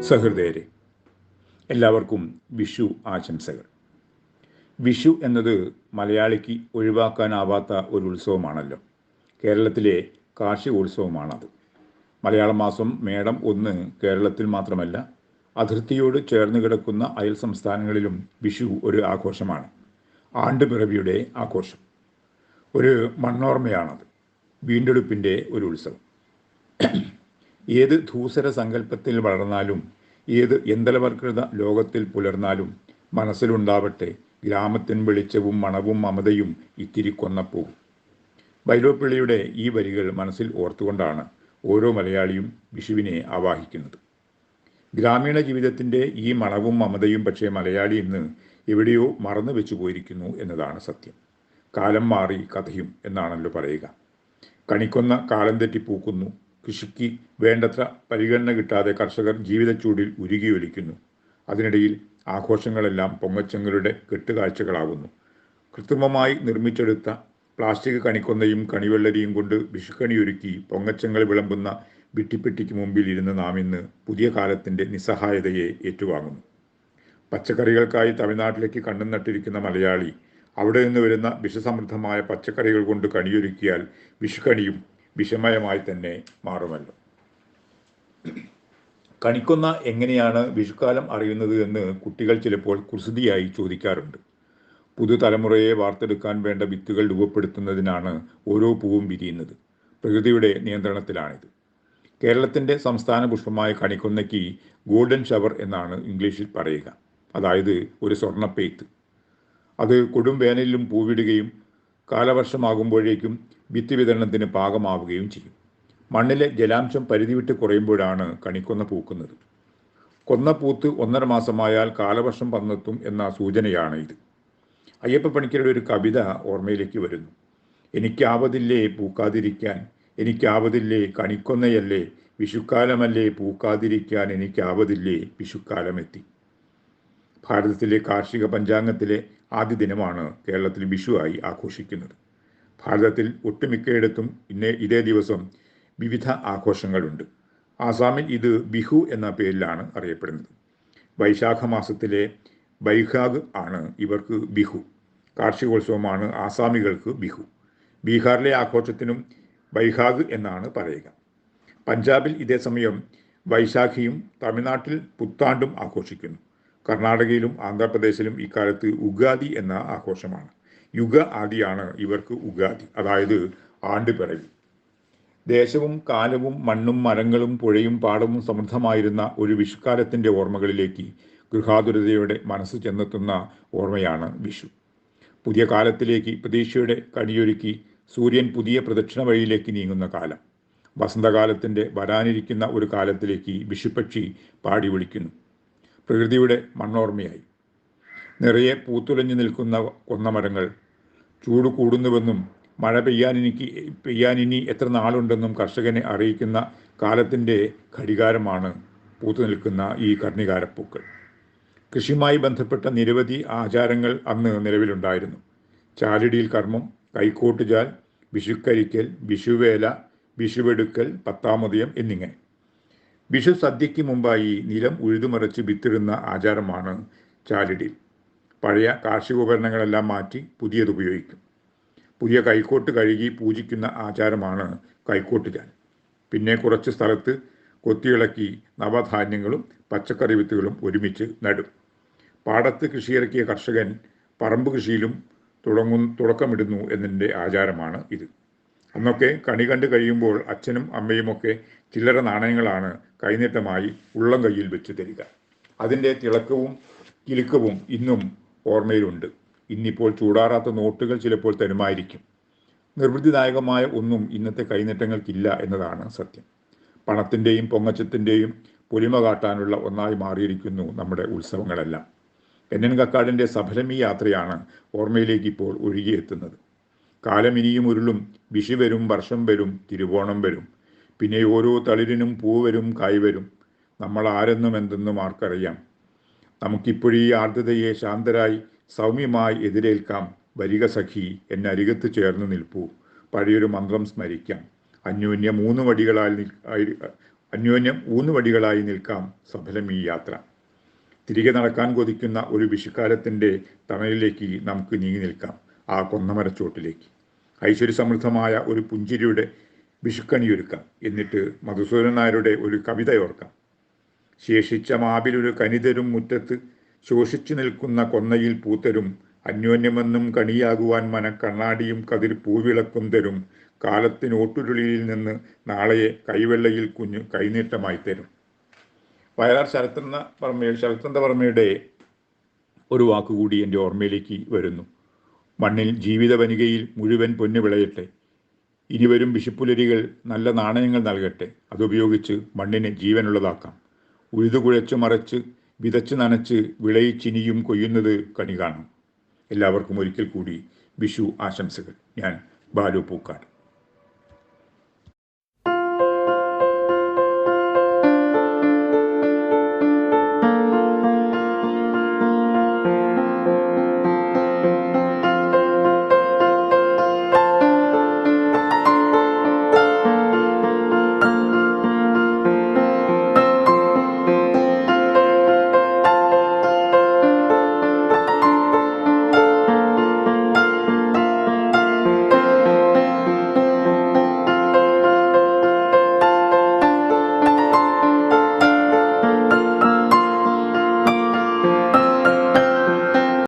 സഹൃദയരെ എല്ലാവർക്കും വിഷു ആശംസകൾ. വിഷു എന്നത് മലയാളിക്ക് ഒഴിവാക്കാനാവാത്ത ഒരു ഉത്സവമാണല്ലോ. കേരളത്തിലെ കാർഷിക ഉത്സവമാണത്. മലയാള മാസം മേടം ഒന്ന് കേരളത്തിൽ മാത്രമല്ല അതിർത്തിയോട് ചേർന്ന് കിടക്കുന്ന അയൽ സംസ്ഥാനങ്ങളിലും വിഷു ഒരു ആഘോഷമാണ്. ആണ്ടുപിറവിയുടെ ആഘോഷം. ഒരു മണ്ണോർമ്മയാണത്. വീണ്ടെടുപ്പിന്റെ ഒരു ഉത്സവം. ഏത് ധൂസര സങ്കല്പത്തിൽ വളർന്നാലും ഏത് യന്ത്രവൽകൃത ലോകത്തിൽ പുലർന്നാലും മനസ്സിലുണ്ടാവട്ടെ ഗ്രാമത്തിൻ വെളിച്ചവും മണവും മമതയും ഇത്തിരി കൊന്നപ്പോ വൈലോപ്പിള്ളിയുടെ ഈ വരികൾ മനസ്സിൽ ഓർത്തുകൊണ്ടാണ് ഓരോ മലയാളിയും വിഷുവിനെ ആവാഹിക്കുന്നത്. ഗ്രാമീണ ജീവിതത്തിന്റെ ഈ മണവും മമതയും പക്ഷേ മലയാളി ഇന്ന് എവിടെയോ മറന്നു വെച്ചു പോയിരിക്കുന്നു എന്നതാണ് സത്യം. കാലം മാറി കഥയും എന്നാണല്ലോ പറയുക. കണിക്കൊന്ന കാലം തെറ്റി പൂക്കുന്നു. കൃഷിക്ക് വേണ്ടത്ര പരിഗണന കിട്ടാതെ കർഷകർ ജീവിതച്ചൂടിൽ ഉരുകിയൊലിക്കുന്നു അതിനിടയിൽ ആഘോഷങ്ങളെല്ലാം പൊങ്ങച്ചങ്ങളുടെ കെട്ടുകാഴ്ചകളാകുന്നു. കൃത്രിമമായി നിർമ്മിച്ചെടുത്ത പ്ലാസ്റ്റിക് കണിക്കൊന്നയും കണിവെള്ളരിയും കൊണ്ട് വിഷുക്കണിയൊരുക്കി പൊങ്ങച്ചങ്ങൾ വിളമ്പുന്ന വിട്ടിപ്പെട്ടിക്ക് മുമ്പിൽ ഇരുന്ന് നാം ഇന്ന് പുതിയ കാലത്തിന്റെ നിസ്സഹായതയെ ഏറ്റുവാങ്ങുന്നു. പച്ചക്കറികൾക്കായി തമിഴ്നാട്ടിലേക്ക് കണ്ണും നട്ടിരിക്കുന്ന മലയാളി അവിടെ നിന്ന് വരുന്ന വിഷസമൃദ്ധമായ പച്ചക്കറികൾ കൊണ്ട് കണിയൊരുക്കിയാൽ വിഷുക്കണിയും വിഷമയമായി തന്നെ മാറുമല്ലോ. കണിക്കൊന്ന എങ്ങനെയാണ് വിഷുക്കാലം അറിയുന്നത് എന്ന് കുട്ടികൾ ചിലപ്പോൾ കുസൃതിയായി ചോദിക്കാറുണ്ട്. പുതുതലമുറയെ വാർത്തെടുക്കാൻ വേണ്ട വിത്തുകൾ രൂപപ്പെടുത്തുന്നതിനാണ് ഓരോ പൂവും വിരിയുന്നത്. പ്രകൃതിയുടെ നിയന്ത്രണത്തിലാണിത്. കേരളത്തിന്റെ സംസ്ഥാന പുഷ്പമായ കണിക്കൊന്നയ്ക്ക് ഗോൾഡൻ ഷവർ എന്നാണ് ഇംഗ്ലീഷിൽ പറയുക. അതായത് ഒരു സ്വർണപ്പെയ്ത്ത്. അത് കൊടും വേനലിലും പൂവിടുകയും കാലവർഷമാകുമ്പോഴേക്കും വിത്ത് വിതരണത്തിന് പാകമാവുകയും ചെയ്യും. മണ്ണിലെ ജലാംശം പരിധിവിട്ട് കുറയുമ്പോഴാണ് കണിക്കൊന്ന പൂക്കുന്നത്. കൊന്ന പൂത്ത് ഒന്നര മാസമായാൽ കാലവർഷം വന്നെത്തും എന്ന സൂചനയാണ് ഇത് അയ്യപ്പ പണിക്കരുടെ ഒരു കവിത ഓർമ്മയിലേക്ക് വരുന്നു. എനിക്കാവതില്ലേ പൂക്കാതിരിക്കാൻ എനിക്കാവതില്ലേ കണിക്കൊന്നയല്ലേ വിഷുക്കാലമല്ലേ പൂക്കാതിരിക്കാൻ എനിക്കാവതില്ലേ വിഷുക്കാലമെത്തി. ഭാരതത്തിലെ കാർഷിക പഞ്ചാംഗത്തിലെ ആദ്യ ദിനമാണ് കേരളത്തിൽ വിഷുവായി ആഘോഷിക്കുന്നത്. ഭാരതത്തിൽ ഒട്ടുമിക്കയിടത്തും ഇന്നേ ഇതേ ദിവസം വിവിധ ആഘോഷങ്ങളുണ്ട്. ആസാമിൽ ഇത് ബിഹു എന്ന പേരിലാണ് അറിയപ്പെടുന്നത്. വൈശാഖ മാസത്തിലെ ബൈഖാഗ് ആണ് ഇവർക്ക് ബിഹു. കാർഷികോത്സവമാണ് ആസാമികൾക്ക് ബിഹു. ബീഹാറിലെ ആഘോഷത്തിനും ബൈഹാഗ് എന്നാണ് പറയുക. പഞ്ചാബിൽ ഇതേ സമയം വൈശാഖിയും തമിഴ്നാട്ടിൽ പുത്താണ്ടും ആഘോഷിക്കുന്നു. കർണാടകയിലും ആന്ധ്രാപ്രദേശിലും ഇക്കാലത്ത് ഉഗാദി എന്ന ആഘോഷമാണ്. യുഗ ആദിയാണ് ഇവർക്ക് ഉഗാദി അതായത് ആണ്ടുപിറവി ദേശവും കാലവും മണ്ണും മരങ്ങളും പുഴയും പാടവും സമൃദ്ധമായിരുന്ന ഒരു വിഷുക്കാലത്തിന്റെ ഓർമ്മകളിലേക്ക് ഗൃഹാതുരതയുടെ മനസ്സ് ചെന്നെത്തുന്ന ഓർമ്മയാണ് വിഷു. പുതിയ കാലത്തിലേക്ക് പ്രതീക്ഷയുടെ കണിയൊരുക്കി സൂര്യൻ പുതിയ പ്രദക്ഷിണ വഴിയിലേക്ക് നീങ്ങുന്ന കാലം. വസന്തകാലത്തിന്റെ വരാനിരിക്കുന്ന ഒരു കാലത്തിലേക്ക് വിഷുപ്പക്ഷി പാടി വിളിക്കുന്നു. പ്രകൃതിയുടെ മണ്ണോർമ്മയായി. നിറയെ പൂത്തുലഞ്ഞു നിൽക്കുന്ന കൊന്നമരങ്ങൾ. ചൂട് കൂടുന്നുവെന്നും മഴ പെയ്യാനിനിക്ക് പെയ്യാനിനി എത്ര നാളുണ്ടെന്നും കർഷകനെ അറിയിക്കുന്ന കാലത്തിന്റെ ഘടികാരമാണ് പൂത്തു നിൽക്കുന്ന ഈ കർണികാരപ്പൂക്കൾ. കൃഷിയുമായി ബന്ധപ്പെട്ട നിരവധി ആചാരങ്ങൾ അന്ന് നിലവിലുണ്ടായിരുന്നു. ചാലിടിയിൽ കർമ്മം കൈക്കോട്ടുചാൽ വിഷുക്കരിക്കൽ വിഷുവേല വിഷുവെടുക്കൽ പത്താമുദയം എന്നിങ്ങനെ. വിഷു സദ്യയ്ക്ക് മുമ്പായി നിലം ഉഴുതുമറിച്ച് വിത്തിടുന്ന ആചാരമാണ് ചാലിടിയിൽ. പഴയ കാർഷിക ഉപകരണങ്ങളെല്ലാം മാറ്റി പുതിയത് ഉപയോഗിക്കും. പുതിയ കൈക്കോട്ട് കഴുകി പൂജിക്കുന്ന ആചാരമാണ് കൈക്കോട്ടുചാൽ പിന്നെ കുറച്ച് സ്ഥലത്ത് കൊത്തിയിളക്കി നവധാന്യങ്ങളും പച്ചക്കറി വിത്തുകളും ഒരുമിച്ച് നടും. പാടത്ത് കൃഷിയിറക്കിയ കർഷകൻ പറമ്പ് കൃഷിയിലും തുടങ്ങും തുടക്കമിടുന്നു എന്നതിന്റെ ആചാരമാണ് ഇത്. അന്നൊക്കെ കണി കണ്ട് കഴിയുമ്പോൾ അച്ഛനും അമ്മയുമൊക്കെ ചില്ലറ നാണയങ്ങളാണ് കൈനീട്ടമായി ഉള്ളം കയ്യിൽ വെച്ച് തരിക. അതിന്റെ തിളക്കവും കിലുക്കവും ഇന്നും ഓർമ്മയിലുണ്ട്. ഇന്നിപ്പോൾ ചൂടാറാത്ത നോട്ടുകൾ ചിലപ്പോൾ തരുമായിരിക്കും. നിർവൃത്തിദായകമായ ഒന്നും ഇന്നത്തെ കൈനീട്ടങ്ങൾക്കില്ല എന്നതാണ് സത്യം. പണത്തിന്റെയും പൊങ്ങച്ചത്തിന്റെയും പൊലിമ കാട്ടാനുള്ള ഒന്നായി മാറിയിരിക്കുന്നു നമ്മുടെ ഉത്സവങ്ങളെല്ലാം. എൻ കക്കാടിന്റെ സഫലമീ യാത്രയാണ് ഓർമ്മയിലേക്ക് ഇപ്പോൾ ഒഴുകിയെത്തുന്നത്. കാലം ഇനിയും ഉരുളും വിഷു വരും വർഷം വരും തിരുവോണം വരും. പിന്നെ ഓരോ തളിരിനും പൂവരും കായ് വരും. നമ്മൾ ആരെന്നും എന്തെന്നും ആർക്കറിയാം. നമുക്കിപ്പോഴീ ആർദ്രതയെ ശാന്തരായി സൗമ്യമായി എതിരേൽക്കാം. വരിക സഖി എന്നെ അരികത്ത് ചേർന്ന് നിൽപ്പൂ. പഴയൊരു മന്ത്രം സ്മരിക്കാം. അന്യോന്യം മൂന്ന് വടികളായി നിൽ- മൂന്ന് വടികളായി നിൽക്കാം സഫലം ഈ യാത്ര. തിരികെ നടക്കാൻ കൊതിക്കുന്ന ഒരു വിഷുക്കാലത്തിന്റെ തണലിലേക്ക് നമുക്ക് നീങ്ങി നിൽക്കാം ആ കൊന്നമരച്ചോട്ടിലേക്ക്. ഐശ്വര്യ സമൃദ്ധമായ ഒരു പുഞ്ചിരിയുടെ വിഷുക്കണിയൊരുക്കാം. എന്നിട്ട് മധുസൂദൻ നായരുടെ ഒരു കവിത ഓർക്കാം. ശേഷിച്ച മാവിലൊരു കനിതരും മുറ്റത്ത് ശോഷിച്ചു നിൽക്കുന്ന കൊന്നയിൽ പൂത്തരും അന്യോന്യമെന്നും കണിയാകുവാൻ മന കണ്ണാടിയും കതിർ പൂവിളക്കും തരും കാലത്തിനോട്ടുരുളിയിൽ നിന്ന് നാളെയെ കൈവെള്ളയിൽ കുഞ്ഞു കൈനീട്ടമായി തരും. വയലാർ ശരത്ചന്ദ്ര വർമ്മ ശരത്ചന്ദ്ര വർമ്മയുടെ ഒരു വാക്കുകൂടി എന്റെ ഓർമ്മയിലേക്ക് വരുന്നു. മണ്ണിൽ ജീവിത വനികയിൽ മുഴുവൻ പൊന്നു വിളയട്ടെ. ഇരുവരും വരും വിഷുപ്പുലരികൾ നല്ല നാണയങ്ങൾ നൽകട്ടെ. അതുപയോഗിച്ച് മണ്ണിനെ ജീവനുള്ളതാക്കാം. ഉഴുതു കുഴച്ച് മറച്ച് വിതച്ച് നനച്ച് വിളയിച്ചിനിയും കൊയ്യുന്നത് കണി കാണും. എല്ലാവർക്കും ഒരിക്കൽ കൂടി വിഷു ആശംസകൾ. ഞാൻ ബാലു പൂക്കാട്.